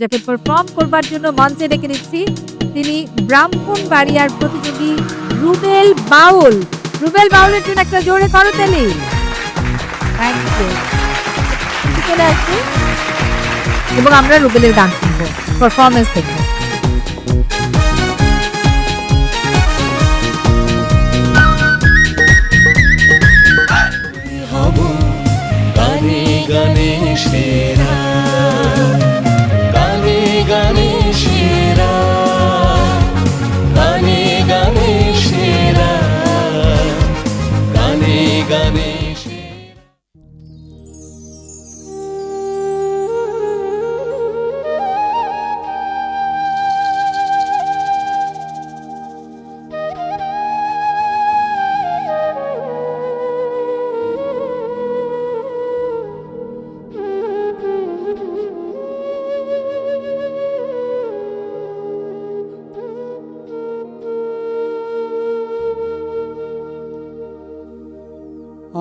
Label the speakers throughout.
Speaker 1: যাকে পারফর্ম করবার জন্য মঞ্চে ডেকে নিচ্ছি, তিনি ব্রাহ্মণ বাড়িয়ার প্রতিযোগী রুবেল বাউল। রুবেল বাউলের জন্য একটা জোরে থ্যাংক ইউ চলে এবং আমরা রুবেলের গান শুনব। পারফরমেন্স দেখব।
Speaker 2: গানে গানে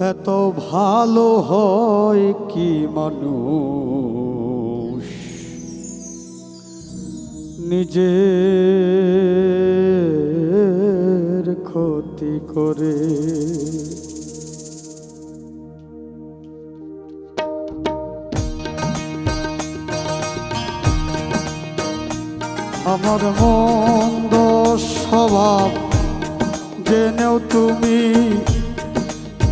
Speaker 3: এত ভালো হয় কি মানুষ? নিজের ক্ষতি করে আমার মন্দ স্বভাব জেনেও তুমি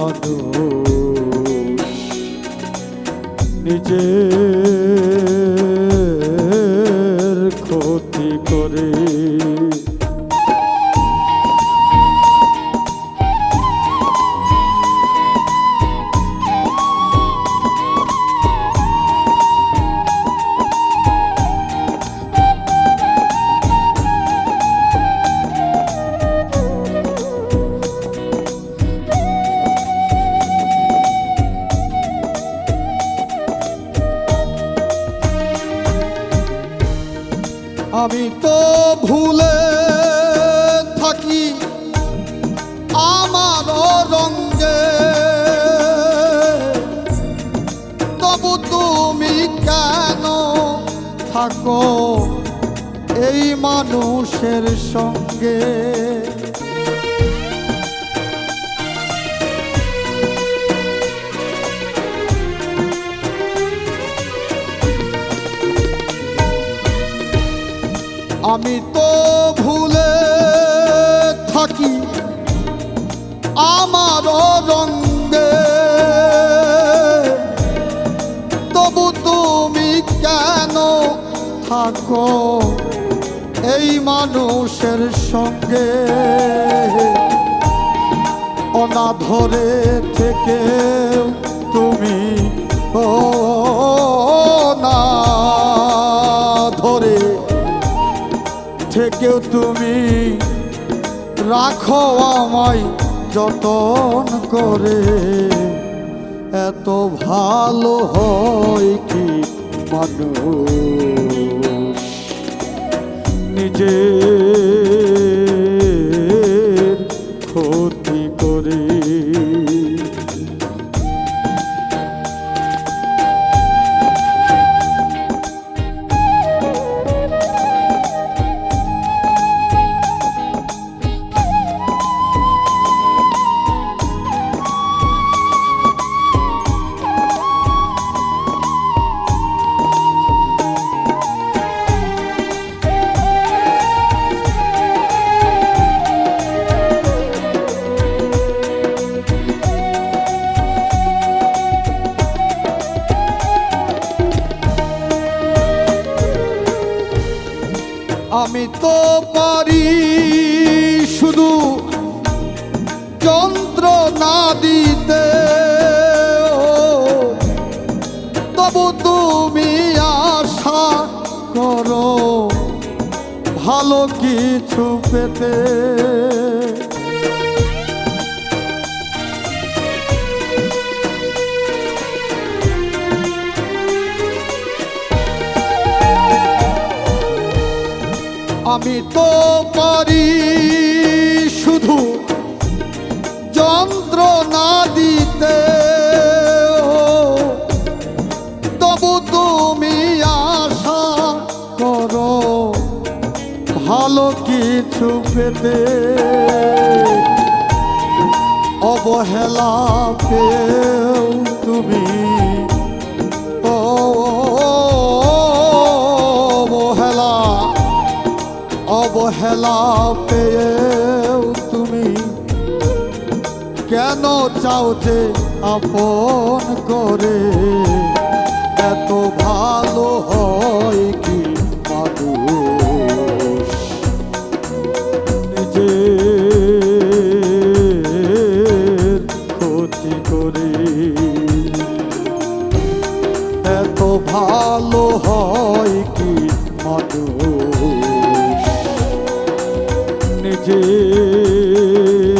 Speaker 3: কি থাকো এই মানুষের সঙ্গে। আমি তো ভুলে থাকি আমার রঙ্গে থাকো এই মানুষের সঙ্গে। অনাধরে থেকে তুমি ও না ধরে থেকেও তুমি রাখো আমায় যতন করে। এত ভালো হয় কি মানুষ? নিজের আমি তো পারি শুধু যন্ত্রণা দিতে। তবু তুমি আশা করো ভালো কিছু পেতে। আমি তো পারি শুধু যন্ত্রণা দিতে তবু তুমি আশা করো, ভালো কিছু পেতে। অবহেলা পেও তুমি অবহেলা পেয়েও তুমি কেন চাও যে আপন করে? এত ভালো হয় কি মানুষ নিজের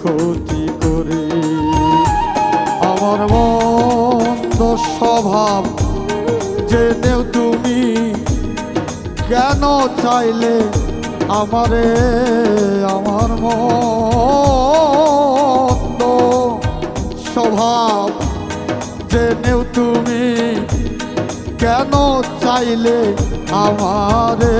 Speaker 3: ক্ষতি করে। আমার মন্দ স্বভাব জেনেও তুমি কেন চাইলে আমারে? আমার মন্দ স্বভাব জেনেও তুমি কেন চাইলে আমারে?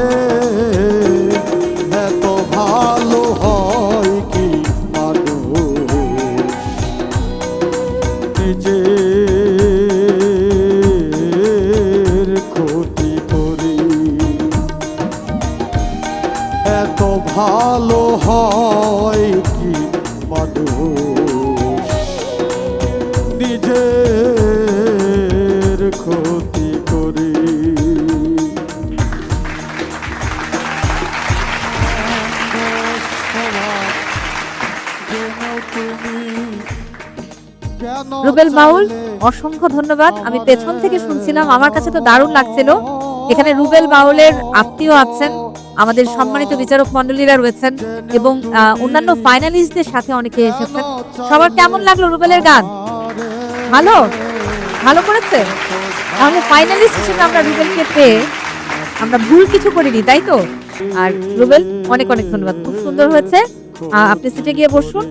Speaker 3: ভালো হয় কি মানুষ? নিজের ক্ষতি করি।
Speaker 1: রুবেল বাউল অসংখ্য ধন্যবাদ। আমি পেছন থেকে শুনছিলাম, আমার কাছে তো দারুণ লাগছিল। এখানে রুবেল বাউলের আত্মীয় আছেন। আমাদের সম্মানিত বিচারক মন্ডলীরা রয়েছেন এবং অন্যান্য ফাইনালিস্টদের সাথে অনেকে এসেছেন। সবার কেমন লাগল রুবেলের গান? ভালো? ভালো করেছে? তাহলে ফাইনালিস্ট হিসেবে আমরা রুবেলকে পেয়ে আমরা ভুল কিছু করিনি, তাই তো? আর রুবেল, অনেক অনেক ধন্যবাদ। খুব সুন্দর হয়েছে। আপনি সিটে গিয়ে বসুন।